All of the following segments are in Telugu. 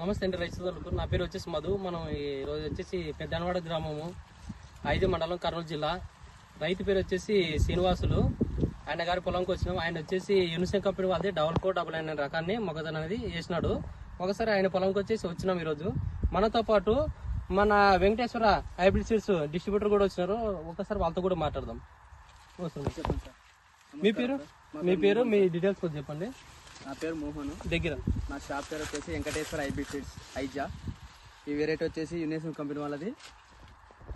నమస్తే అండి రైతు సోదరులకు నా పేరు వచ్చేసి మధు. మనం ఈ రోజు వచ్చేసి పెద్దనవాడ గ్రామము ఐదు మండలం కర్నూలు జిల్లా. రైతు పేరు వచ్చేసి శ్రీనివాసులు. ఆయన గారి పొలంకి వచ్చినాం. ఆయన వచ్చేసి యూనిసెన్ కంపెనీ వాళ్ళది డబల్ కోట్ డబల్ నైన్ రకాన్ని మొగదన్ అనేది వేసినాడు ఒకసారి ఆయన పొలంకి వచ్చేసి వచ్చినాం ఈరోజు. మనతో పాటు మన వెంకటేశ్వర హైబ్రిడ్ సీడ్స్ డిస్ట్రిబ్యూటర్ కూడా వచ్చినారు. ఒకసారి వాళ్ళతో కూడా మాట్లాడదాం. అవసరం. చెప్పండి సార్ మీ పేరు? మీ పేరు మీ డీటెయిల్స్ కొంచెం చెప్పండి. నా పేరు మోహన్. దగ్గర. నా షాప్ పేరు వచ్చేసి వెంకటేశ్వర ఐబీ సీడ్స్ ఐజా. ఈ వెరైటీ వచ్చేసి యునేషన్ కంపెనీ వాళ్ళది.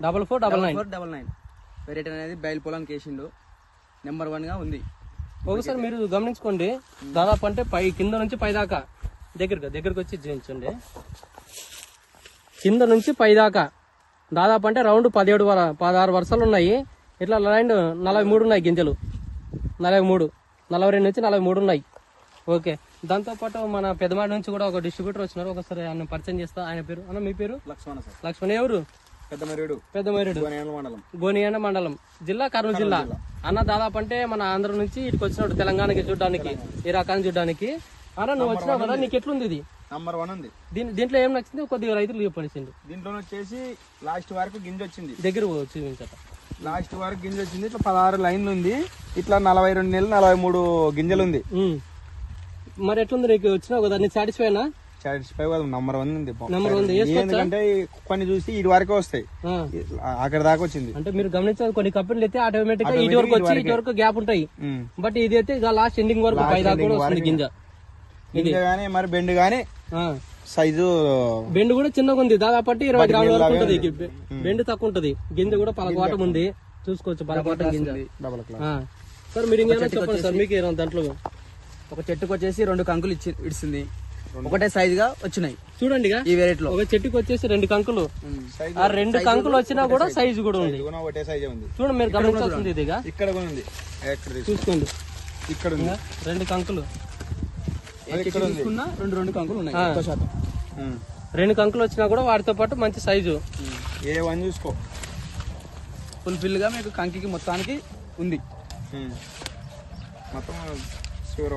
Double four double nine. Four double nine. Variety అనేది బయలు పొలానికి వేసిండు నెంబర్ వన్గా ఉంది. ఒకసారి మీరు గమనించుకోండి. దాదాపు అంటే పై కింద నుంచి పై దాకా. దగ్గరగా దగ్గరకు వచ్చి చూపించండి. కింద నుంచి పై దాకా. దాదాపు అంటే రౌండ్ పదిహేడు వర పదహారు వరుసలు ఉన్నాయి. ఇట్లా లైన్ నలభై మూడు ఉన్నాయి గింజలు. నలభై మూడు నలభై రెండు నుంచి నలభై మూడు ఉన్నాయి. ఓకే. దాంతోపాటు మన పెద్దమాడి నుంచి కూడా ఒక డిస్ట్రిబ్యూటర్ వచ్చినారు. ఒకసారి ఆయన పరిచయం చేస్తా. ఆయన పేరు? అన్న మీ పేరు? లక్ష్మణ సార్. లక్ష్మణ్. ఎవరు? పెద్ద మరుడు పెద్ద మైరుడు మండలం. గోనియండ మండలం. జిల్లా కర్నూలు జిల్లా. అన్న దాదాపు అంటే మన ఆంధ్ర నుంచి ఇటుకు వచ్చినాడు తెలంగాణకి చూడడానికి ఈ రకాన్ని చూడడానికి. అన్న నువ్వు వచ్చినావు కదా నీకు ఎట్లుంది ఇది? నంబర్ వన్ ఉంది. దీని దీంట్లో ఏం నచ్చింది? కొద్దిగా రైతులు చెప్పనిచ్చింది దీంట్లో వచ్చేసి లాస్ట్ వరకు గింజ వచ్చింది. దగ్గర చూపించట. లాస్ట్ వరకు గింజ వచ్చింది. ఇట్లా పదహారు లైన్లు ఉంది. ఇట్లా నలభై రెండు నెలలు నలభై మూడు గింజలు ఉంది. మరి ఎట్లుంది నీకు? వచ్చినావు కదా? నీ సాటిస్ఫైనా సాటిస్ఫై నంబర్ వన్ ఉంది. నెంబర్ ఉంది. ఎందుకంటే కొన్ని చూసి ఇటు వరకే వస్తాయి. అక్కడ దాకా వచ్చింది. అంటే మీరు గమనించాలి కొన్ని కంపెనీలు అయితే ఆటోమేటిక్గా ఇటు వరకు వచ్చి ఇటు వరకు. గ్యాప్ ఉంటాయి. బట్ ఇది అయితే ఇక లాస్ట్ ఎండింగ్ వరకు పై దాకా కూడా వస్తుంది గింజ. గింజ గానీ మరి బెండ్ గానీ. సైజు బెండ్ కూడా చిన్నగా ఉంది. దాదాపు ఇరవై గ్రాముల వరకు ఉంటది. బెండ్ తక్కువ ఉంటది. గింజ కూడా పలకవాటం ఉంది. చూసుకోవచ్చు పలకవాటం గింజ. సార్ మీరు ఇంకేమైనా చెప్పండి సార్. మీకు ఏమైనా దాంట్లో ఒక చెట్టుకు వచ్చేసి రెండు కంకులు ఇచ్చి ఇడిసింది. ఒకటే సైజ్గా వచ్చినాయి. చూడండి ఇక. ఈ వెరైటీలో. ఒక చెట్టుకి వచ్చేసి రెండు కంకులు. ఆ రెండు కంకులు వచ్చినా కూడా సైజు. కూడా ఉంది. ఒకటే సైజ్ ఉంది. చూడండి మీరు గమనించాల్సింది ఇదిగా. ఇక్కడ కూడా ఉంది. చూసుకోండి. ఇక్కడ ఉంది. రెండు కంకులు. ఇక్కడ రెండు రెండు కంకులు ఉన్నాయి. ఎక్కువ శాతం. రెండు కంకులు వచ్చినా కూడా వాటితో పాటు మంచి సైజు. ఏ వన్ చూసుకో. ఫుల్ఫిల్గా మీకు కంకికి మొత్తానికి ఉంది. మొత్తం చివరి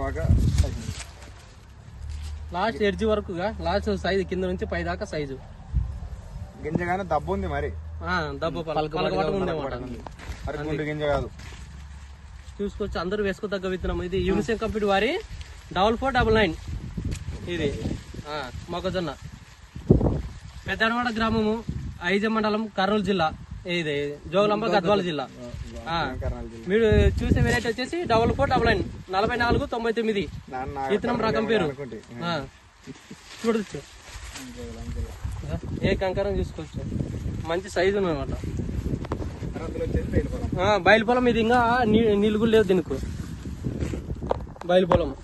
లాస్ట్ ఎడ్జ్ వరకు లాస్ట్ సైజు కింద నుంచి పై దాకా సైజు. గింజ కానీ దబ్బు ఉంది మరి. దెబ్బ మరి గుండు గింజ కాదు. చూసుకోవచ్చు అందరూ వేసుకోదగ్గ విత్తనం ఇది. యూనిసెఫ్ కంపెనీ వారి డబల్ ఫోర్ డబల్ నైన్. ఇది. మొక్కజొన్న. పెద్దనవాడ గ్రామము ఐజ మండలం కర్నూలు జిల్లా. ఇది జోగులాంబ గద్వాల జిల్లా. మీరు చూసే వెరైటీ వచ్చేసి డబల్ ఫోర్ డబల్ నైన్ నలభై నాలుగు తొంభై తొమ్మిది. విత్తనం రకం పేరు. చూడొచ్చు ఏ కంకరం చూసుకోవచ్చు. మంచి సైజు అనమాట బయలు పొలం ఇది ఇంకా నీ- నీళ్ళు కూడా లేవు దీనికి. బయలు పొలం.